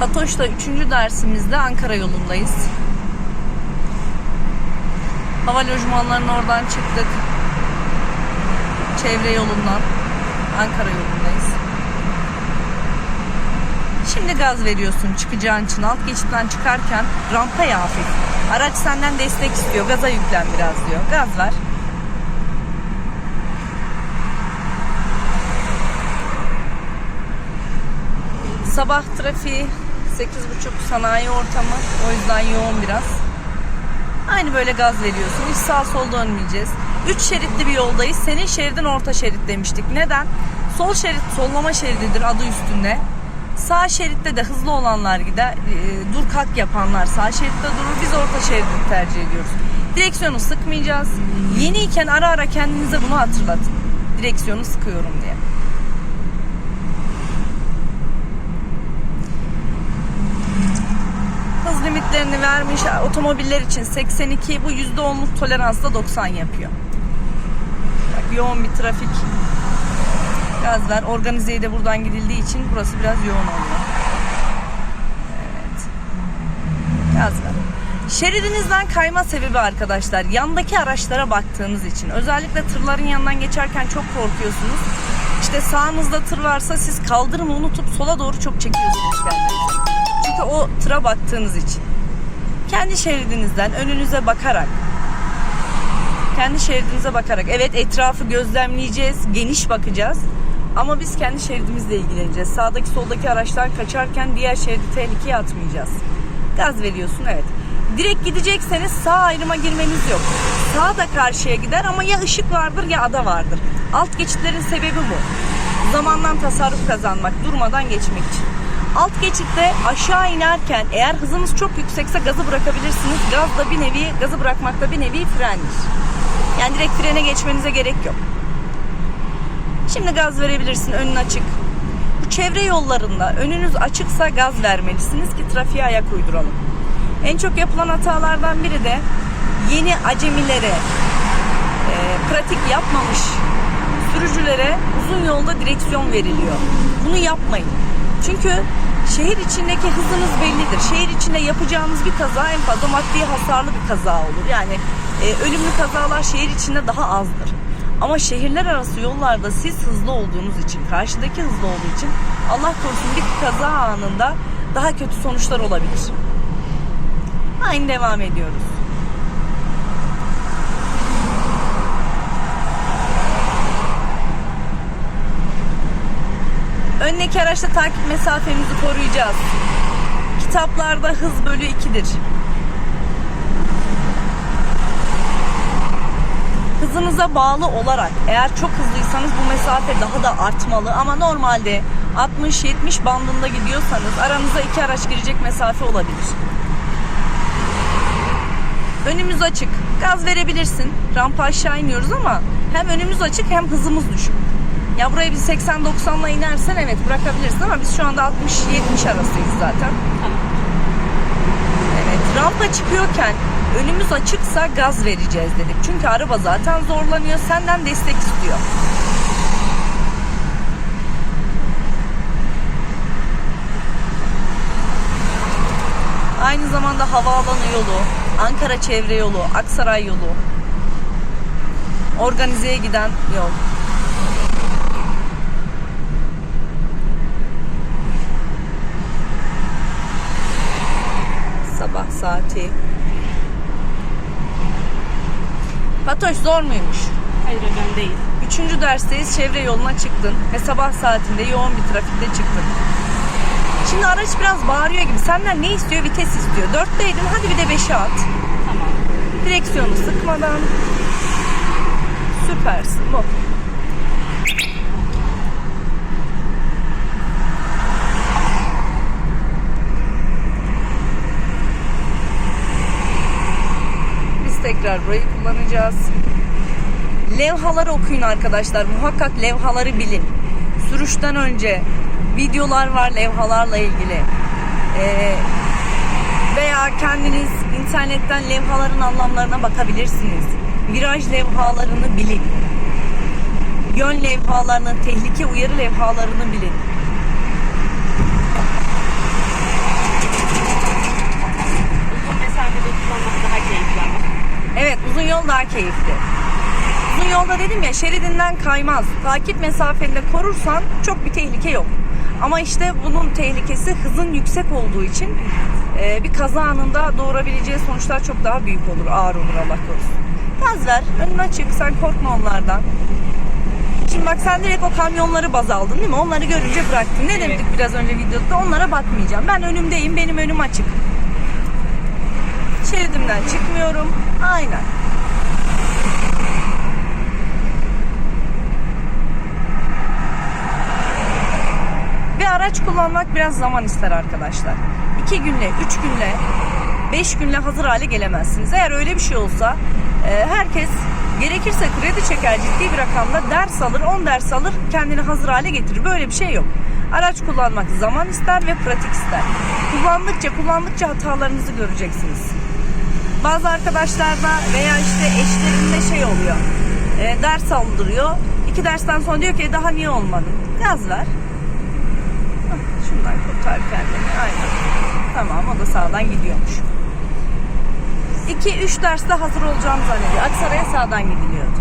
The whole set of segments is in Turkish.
Fatoş'ta 3. dersimizde Ankara yolundayız. Hava lojmanlarının oradan çıktık. Çevre yolundan Ankara yolundayız. Şimdi gaz veriyorsun çıkacağın için alt geçitten çıkarken rampa ya hafif. Araç senden destek istiyor. Gaza yüklen biraz diyor. Gaz ver. Sabah trafiği 8.30 sanayi ortamı. O yüzden yoğun biraz. Aynı böyle gaz veriyorsun. Hiç sağ sol dönmeyeceğiz. 3 şeritli bir yoldayız. Senin şeridin orta şerit demiştik. Neden? Sol şerit sollama şerididir adı üstünde. Sağ şeritte de hızlı olanlar gider. e, dur kalk yapanlar sağ şeritte durur. Biz orta şeridi tercih ediyoruz. Direksiyonu sıkmayacağız. Yeniyken ara ara kendinize bunu hatırlatın. Direksiyonu sıkıyorum diye. Hız limitlerini vermiş. Otomobiller için 82 bu %10'luk toleransla 90 yapıyor. Bak yoğun bir trafik. Gaz ver. De buradan gidildiği için burası biraz yoğun oluyor. Evet. Gaz. Şeridinizden kayma sebebi arkadaşlar yandaki araçlara baktığınız için. Özellikle tırların yanından geçerken çok korkuyorsunuz. İşte sağınızda tır varsa siz kaldırımı unutup sola doğru çok çekiyorsunuz kendinizi. Çünkü o tıra baktığınız için. Kendi şeridinizden önünüze bakarak kendi şeridinize bakarak evet etrafı gözlemleyeceğiz, geniş bakacağız. Ama biz kendi şeridimizle ilgileneceğiz. Sağdaki soldaki araçlar kaçarken diğer şeridi tehlikeye atmayacağız. Gaz veriyorsun evet. Direkt gidecekseniz sağ ayrıma girmeniz yok. Sağ da karşıya gider ama ya ışık vardır ya ada vardır. Alt geçitlerin sebebi bu. Zamandan tasarruf kazanmak, durmadan geçmek için. Alt geçitte aşağı inerken eğer hızınız çok yüksekse gazı bırakabilirsiniz. Gaz da bir nevi, gazı bırakmakta bir nevi frendir. Yani direkt frene geçmenize gerek yok. Şimdi gaz verebilirsin önün açık. Bu çevre yollarında önünüz açıksa gaz vermelisiniz ki trafiğe ayak uyduralım. En çok yapılan hatalardan biri de yeni acemilere, e, pratik yapmamış sürücülere uzun yolda direksiyon veriliyor. Bunu yapmayın. Çünkü şehir içindeki hızınız bellidir. Şehir içinde yapacağınız bir kaza en fazla maddi hasarlı bir kaza olur. Yani e, ölümlü kazalar şehir içinde daha azdır. Ama şehirler arası yollarda siz hızlı olduğunuz için, karşıdaki hızlı olduğu için Allah korusun bir kaza anında daha kötü sonuçlar olabilir. Aynı devam ediyoruz. Öndeki araçta takip mesafemizi koruyacağız. Kitaplarda hız bölü 2'dir. Hızınıza bağlı olarak eğer çok hızlıysanız bu mesafe daha da artmalı ama normalde 60-70 bandında gidiyorsanız aranıza iki araç girecek mesafe olabilir. Önümüz açık. Gaz verebilirsin. Rampa aşağı iniyoruz ama hem önümüz açık hem hızımız düşük. Ya buraya bir 80-90'la inersen evet bırakabilirsin ama biz şu anda 60-70 arasıyız zaten. Evet rampa çıkıyorken önümüz açıksa gaz vereceğiz dedik. Çünkü araba zaten zorlanıyor senden destek istiyor. Aynı zamanda havaalanı yolu, Ankara çevre yolu, Aksaray yolu, organizeye giden yol. Sabah saati. Fatoş zor muymuş? Hayır hocam değil. Üçüncü dersteyiz. Çevre yoluna çıktın ve sabah saatinde yoğun bir trafikte çıktın. Şimdi araç biraz bağırıyor gibi. Senden ne istiyor? Vites istiyor. Dörtteydin hadi bir de beşe at. Tamam. Direksiyonu sıkmadan. Süpersin bu. tekrar burayı kullanacağız. Levhaları okuyun arkadaşlar. Muhakkak levhaları bilin. Sürüşten önce videolar var levhalarla ilgili. Ee, veya kendiniz internetten levhaların anlamlarına bakabilirsiniz. Viraj levhalarını bilin. Yön levhalarını, tehlike uyarı levhalarını bilin. Uzun mesafede kullanmak daha keyifli ama yol daha keyifli. Uzun yolda dedim ya şeridinden kaymaz. Takip mesafeni de korursan çok bir tehlike yok. Ama işte bunun tehlikesi hızın yüksek olduğu için e, bir kaza anında doğurabileceği sonuçlar çok daha büyük olur. Ağır olur Allah korusun. Gaz ver, önün açık, sen korkma onlardan. Şimdi bak sen direkt o kamyonları baz aldın değil mi? Onları görünce bıraktın. Ne dedik biraz önce videoda? Onlara bakmayacağım. Ben önümdeyim, benim önüm açık. Şeridimden çıkmıyorum. Aynen. Bir araç kullanmak biraz zaman ister arkadaşlar. İki günle, üç günle, beş günle hazır hale gelemezsiniz. Eğer öyle bir şey olsa e, herkes gerekirse kredi çeker ciddi bir rakamda ders alır, 10 ders alır kendini hazır hale getirir. Böyle bir şey yok. Araç kullanmak zaman ister ve pratik ister. Kullandıkça kullandıkça hatalarınızı göreceksiniz. Bazı arkadaşlarda veya işte eşlerinde şey oluyor. E, ders aldırıyor. İki dersten sonra diyor ki "E, daha niye olmadın? Gaz ver. Hah, Şundan kurtar kendini. Aynen. Tamam o da sağdan gidiyormuş. 2-3 derste hazır olacağım zannediyor. Aksaray'a sağdan gidiliyordu.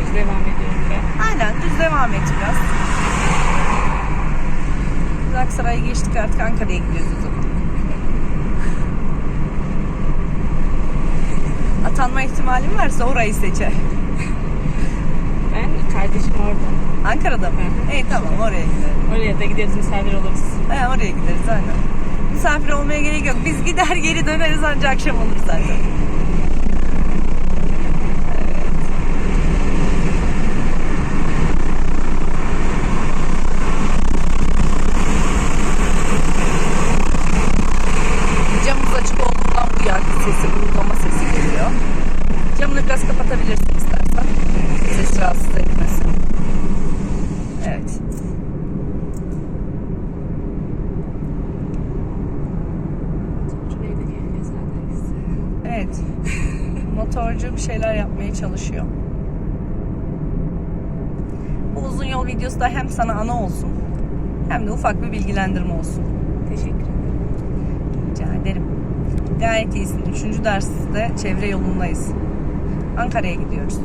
Düz devam ediyorum ben. Aynen düz devam et biraz. Biz Aksaray'ı geçtik artık Ankara'ya gidiyoruz o zaman. Atanma ihtimalim varsa orayı seçer. Ben kardeşim orada. Ankara'da mı? Hı hı. İyi tamam oraya gideriz. Oraya da gideriz misafir oluruz. He, oraya gideriz aynen. Misafir olmaya gerek yok. Biz gider geri döneriz ancak akşam olur zaten. Motorcu bir şeyler yapmaya çalışıyor. Bu uzun yol videosu da hem sana ana olsun hem de ufak bir bilgilendirme olsun. Teşekkür ederim. Rica ederim. Gayet iyisin. Üçüncü derste çevre yolundayız. Ankara'ya gidiyoruz.